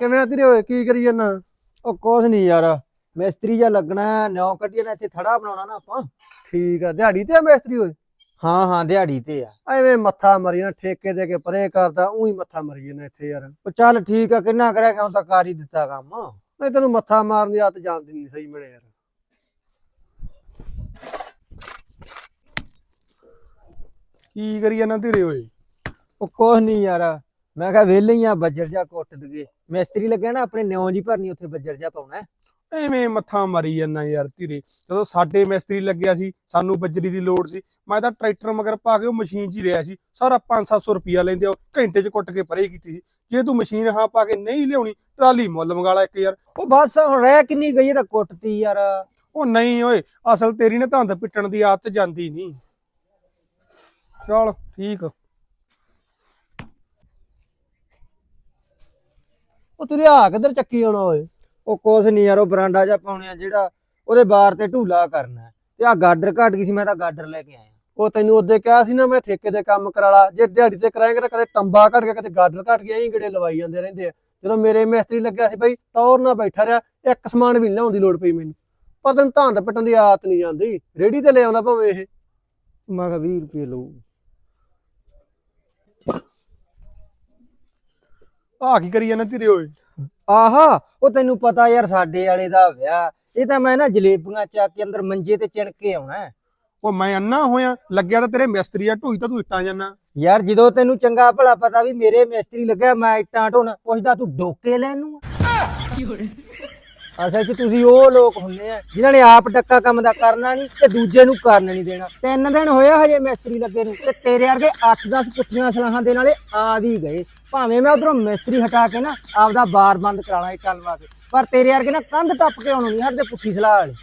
ਕਿਵੇਂ ਆ ਤੇਰੇ ਓਏ? ਕੀ ਕਰੀ ਜਾਂਦਾ ਉਹ ਕੁਛ ਨਹੀਂ ਯਾਰ। ਮਿਸਤਰੀ ਜਾਂ ਲੱਗਣਾ ਨਿਉ ਕੱਢੀਏ ਨਾ ਇੱਥੇ ਥੜਾ ਬਣਾਉਣਾ ਨਾ ਆਪਾਂ। ਠੀਕ ਆ ਦਿਹਾੜੀ ਤੇ ਆ ਮਿਸਤਰੀ ਓਏ? ਹਾਂ ਹਾਂ ਦਿਹਾੜੀ ਤੇ ਆ। ਐਵੇਂ ਮੱਥਾ ਮਰੀ ਨਾ ਠੇਕੇ ਦੇ ਕੇ ਪਰੇ ਕਰਦਾ ਉਹੀ ਮੱਥਾ ਮਰੀ ਜਾਂਦਾ ਇੱਥੇ ਯਾਰ। ਉਹ ਚੱਲ ਠੀਕ ਆ ਕਿੰਨਾ ਕਰਿਆ ਕਿਉਂ ਤਾਂ ਕਰ ਹੀ ਦਿੱਤਾ ਕੰਮ। ਨਹੀਂ ਤੈਨੂੰ ਮੱਥਾ ਮਾਰਨ ਦੀ ਆਦਤ ਜਾਣਦੀ ਨਹੀਂ ਸਹੀ ਮਿਲੇ ਯਾਰ। ਕੀ ਕਰੀ ਜਾਂਦਾ ਤੇਰੇ ਓਏ? ਉਹ ਕੁਛ ਨਹੀਂ ਯਾਰ। ਮੈਂ ਕਿਹਾ ਵਿਹਲੇ ਹੀ ਆ ਬੱਜਰ ਜਾ ਕੁੱਟ ਦਗੇ ਮਿਸਤਰੀ ਲੱਗਿਆ ਨਾ ਆਪਣੇ ਨਿਉ ਜੀ ਭਰਨੀ ਉੱਥੇ ਬੱਜਰ ਜਾ ਪਾਉਣਾ। ਐਵੇਂ ਮੱਥਾ ਮਾਰੀ ਜਾਂਦਾ ਯਾਰ ਧੀਰੇ। ਜਦੋਂ ਸਾਡੇ ਮਿਸਤਰੀ ਲੱਗਿਆ ਸੀ ਸਾਨੂੰ ਬੱਜਰੀ ਦੀ ਲੋੜ ਸੀ ਮੈਂ ਤਾਂ ਟਰੈਕਟਰ ਮਗਰ ਪਾ ਕੇ ਉਹ ਮਸ਼ੀਨ 'ਚ ਹੀ ਰਿਹਾ ਸੀ। ਸਾਰਾ 5-700 ਰੁਪਿਆ ਲੈਂਦੇ ਉਹ ਘੰਟੇ 'ਚ ਕੁੱਟ ਕੇ ਪਰੇ ਕੀਤੀ ਸੀ। ਜੇ ਤੂੰ ਮਸ਼ੀਨ ਹਾਂ ਪਾ ਕੇ ਨਹੀਂ ਲਿਆਉਣੀ ਟਰਾਲੀ ਮੁੱਲ ਮੰਗਾ ਲਾ ਇੱਕ ਯਾਰ। ਉਹ ਬਸ ਹੁਣ ਰਹਿ ਕਿੰਨੀ ਗਈ ਇਹ ਤਾਂ ਕੁੱਟਤੀ ਯਾਰ। ਉਹ ਨਹੀਂ ਓਏ ਅਸਲ ਤੇਰੀ ਨੇ ਧੰਦ ਪਿੱਟਣ ਦੀ ਆਦਤ ਜਾਂਦੀ ਨਹੀਂ। ਚਲ ਠੀਕ। ਉਹ ਤੇਰੇ ਆ ਕਿੱਧਰ ਚੱਕੀ ਆਉਣਾ ਓਏ? ਉਹ ਕੁਛ ਨਹੀਂ ਯਾਰ ਉਹ ਬਰਾਂਡਾ ਜਾ ਪਾਉਣਿਆ ਜਿਹੜਾ ਉਹਦੇ ਬਾਰ ਤੇ ਢੂਲਾ ਕਰਨਾ। ਤੇ ਆ ਗਾਡਰ ਘਟ ਗਈ ਸੀ ਮੈਂ ਤਾਂ ਗਾਡਰ ਲੈ ਕੇ ਆਇਆ। ਉਹ ਤੈਨੂੰ ਉਹਦੇ ਕਿਹਾ ਸੀ ਨਾ ਮੈਂ ਠੇਕੇ ਤੇ ਕੰਮ ਕਰਾ ਲਾ। ਜੇ ਦਿਹਾੜੀ ਤੇ ਕਰਾਏਂਗੇ ਤਾਂ ਕਦੇ ਟੰਬਾ ਘਟ ਗਿਆ ਕਦੇ ਗਾਡਰ ਘਟ ਗਿਆ ਐਂ ਗੜੇ ਲਵਾਈ ਜਾਂਦੇ ਰਹਿੰਦੇ ਆ। ਜਦੋਂ ਮੇਰੇ ਮਿਸਤਰੀ ਲੱਗਿਆ ਸੀ ਬਈ ਟੌਰ ਨਾਲ ਬੈਠਾ ਰਿਹਾ ਇੱਕ ਸਮਾਨ ਵੀ ਨੀ ਲਿਆਉਣ ਦੀ ਲੋੜ ਪਈ ਮੈਨੂੰ। ਪਰ ਤੈਨੂੰ ਧਾਂਦ ਪਿੱਟਣ ਦੀ ਆਦਤ ਨਹੀਂ ਜਾਂਦੀ। ਰੇੜੀ ਤੇ ਲੈ ਆਉਂਦਾ ਭਾਵੇਂ ਇਹ। ਮੈਂ ਕਿਹਾ 20 ਰੁਪਏ ਲਊ। ਆਹ ਕੀ ਕਰੀ ਜਾਂਦਾ ਧੀਰੇ ਓਏ? ਆਹਾ ਉਹ ਤੈਨੂੰ ਪਤਾ ਯਾਰ ਸਾਡੇ ਵਾਲੇ ਦਾ ਵਿਆਹ ਇਹ ਤਾਂ ਮੈਂ ਨਾ ਜਲੇਬੀਆਂ ਚੱਕ ਕੇ ਅੰਦਰ ਮੰਜੇ ਤੇ ਚਿਣ ਕੇ ਆਉਣਾ। ਹੈ। ਉਹ ਮੈਂ ਅੰਨਾ ਹੋਇਆ ਲੱਗਿਆ ਤਾਂ ਤੇਰੇ ਮਿਸਤਰੀ ਆ ਢੂਈ ਤਾਂ ਤੂੰ ਇੱਟਾਂ ਜਾਂਦਾ ਯਾਰ ਜਦੋਂ ਤੈਨੂੰ ਚੰਗਾ ਭਲਾ ਪਤਾ ਵੀ ਮੇਰੇ ਮਿਸਤਰੀ ਲੱਗਿਆ ਮੈਂ ਇੱਟਾਂ ਢੋਣਾ ਪੁੱਛਦਾ ਤੂੰ ਡੋਕੇ ਲੈਣ ਨੂੰ ਅਸਲ 'ਚ ਤੁਸੀਂ ਉਹ ਲੋਕ ਹੁੰਦੇ ਆ ਜਿਨ੍ਹਾਂ ਨੇ ਆਪ ਡੱਕਾ ਕੰਮ ਦਾ ਕਰਨਾ ਨਹੀਂ ਤੇ ਦੂਜੇ ਨੂੰ ਕਰਨ ਨਹੀਂ ਦੇਣਾ। ਤਿੰਨ ਦਿਨ ਹੋਇਆ ਹਜੇ ਮਿਸਤਰੀ ਲੱਗੇ ਨੂੰ ਤੇ ਤੇਰੇ ਵਰਗੇ 8-10 ਪੁੱਠੀਆਂ ਸਲਾਹਾਂ ਦੇ ਨਾਲੇ ਆ ਵੀ ਗਏ। ਭਾਵੇਂ ਮੈਂ ਉਧਰੋਂ ਮਿਸਤਰੀ ਹਟਾ ਕੇ ਨਾ ਆਪਦਾ ਬਾਰ ਬੰਦ ਕਰਾਣਾ ਇੱਟਾਂ ਲਵਾ ਕੇ ਪਰ ਤੇਰੇ ਵਰਗੇ ਨਾ ਕੰਧ ਟੱਪ ਕੇ ਆਉਣੋਂ ਨਹੀਂ ਹਟਦੇ ਪੁੱਠੀ ਸਲਾਹ ਵਾਲੇ।